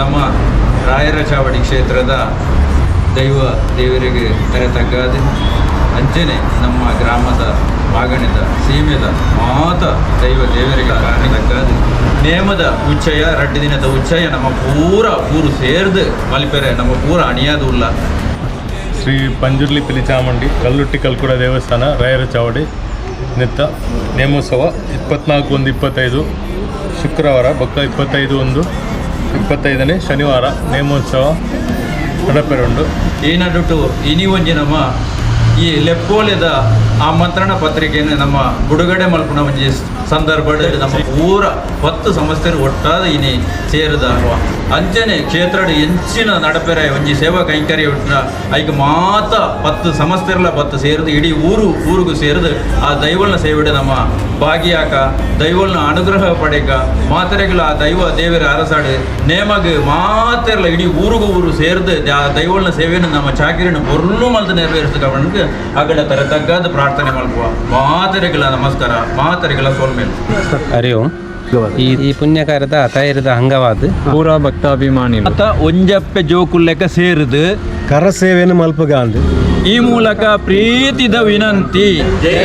ನಮ್ಮ ರಾಯರ ಚಾವಡಿ ಕ್ಷೇತ್ರದ ದೈವ ದೇವರಿಗೆ ಕರೆತಗ್ಗಾದ ಅಂಚನೆ ನಮ್ಮ ಗ್ರಾಮದ ಬಾಗಣದ ಸೀಮೆದ ಮಾತ ದೈವ ದೇವರಿಗೆ ಕಾರಣತಗ್ಗಾದ ನೇಮದ ಉಚ್ಚಯ ರಡ್ಡು ದಿನದ ಉಚ್ಚಯ, ನಮ್ಮ ಪೂರ ಊರು ಸೇರ್ದು ಮಲ್ಪೆರೆ, ನಮ್ಮ ಪೂರ ಅಣಿಯಾದ ಉಲ್ಲ. ಶ್ರೀ ಪಂಜುರ್ಲಿ ಪಿಲಿಚಾಮಂಡಿ ಕಲ್ಲುಟ್ಟಿ ಕಲ್ಕುಡ ದೇವಸ್ಥಾನ, ರಾಯರ ಚಾವಡಿ ನಿತ್ತ ನೇಮೋತ್ಸವ ಇಪ್ಪತ್ನಾಲ್ಕು ಒಂದು ಇಪ್ಪತ್ತೈದು, ಶುಕ್ರವಾರ, ಬೊಕ್ಕ ಇಪ್ಪತ್ತೈದು ಒಂದು. ಇಪ್ಪತ್ತೈದನೇ ಶನಿವಾರ ನೇಮೋತ್ಸವ ನಡಪೆರುಂಡು ನಡುಟು ಇನಿ ಒಂಜಿ ನಮ್ಮ ಈ ಲೆಪ್ಪೋಲೆದ ಆಮಂತ್ರಣ ಪತ್ರಿಕೆಯನ್ನು ನಮ್ಮ ಬಿಡುಗಡೆ ಮಲ್ಪುನ ಒಂಜಿ ಸಂದರ್ಭದಲ್ಲಿ ನಮ್ಮ ಪೂರ ಹತ್ತು ಸಂಸ್ಥೆರು ಒಟ್ಟಾದ ಇನಿ ಸೇರಿದ ಅಂಚನೆ ಕ್ಷೇತ್ರಡ್ ಎಂಚಿನ ನಡಪೆರೆ ಒಂಜಿ ಸೇವಾ ಕೈಂಕರ್ಯ ಉಂಟ ಐಕ್ ಮಾತ ಪತ್ತು ಸಂಸ್ಥೆರ್ಲ ಪತ್ತು ಸೇರಿದು ಇಡೀ ಊರು ಊರಿಗೂ ಸೇರಿದು ಆ ದೈವಲ್ನ ಸೇವೆಡೆ ನಮ್ಮ ಭಾಗಿಯಾಕ ದೈವಲ್ನ ಅನುಗ್ರಹ ಪಡೆಕ ಮಾತೆರೆಗಳ ಆ ದೈವ ದೇವರ ಅರಸಾಡು ನೇಮಗ್ ಮಾತೆರ್ಲ ಇಡೀ ಊರಿಗೂ ಊರು ಸೇರಿದು ಆ ದೈವಲ್ನ ಸೇವೆಯನ್ನು ನಮ್ಮ ಚಾಕಿರಿನ ಬೊರ್ಲು ಮಲ್ತು ನೆರವೇರಿಸಿದ ಕಾರಣಕ್ಕೆ ಅಗಲ ತರತಗ್ಗಾದ ಪ್ರಾರ್ಥನೆ ಮಾಡುವ ಮಾತೆರೆಗಳ ನಮಸ್ಕಾರ ಮಾತೆರೆಗಳ ಸೋಲ್ಮೇಲೆ ಹರಿ ಓಂ ಈ ಈ ಪುಣ್ಯಕಾರದ ತಯಾರಿದ ಅಂಗವಾದ ಪೂರ ಭಕ್ತಾಭಿಮಾನಿ. ಮತ್ತ ಒಂಜಪ್ಪೆ ಜೋಕುಲ್ಲೆಕ್ಕ ಸೇರಿದು ಕರಸೇವೆಯನ್ನು ಮಲ್ಪಗಾಂದು ಈ ಮೂಲಕ ಪ್ರೀತಿದ ವಿನಂತಿ. ಜೈ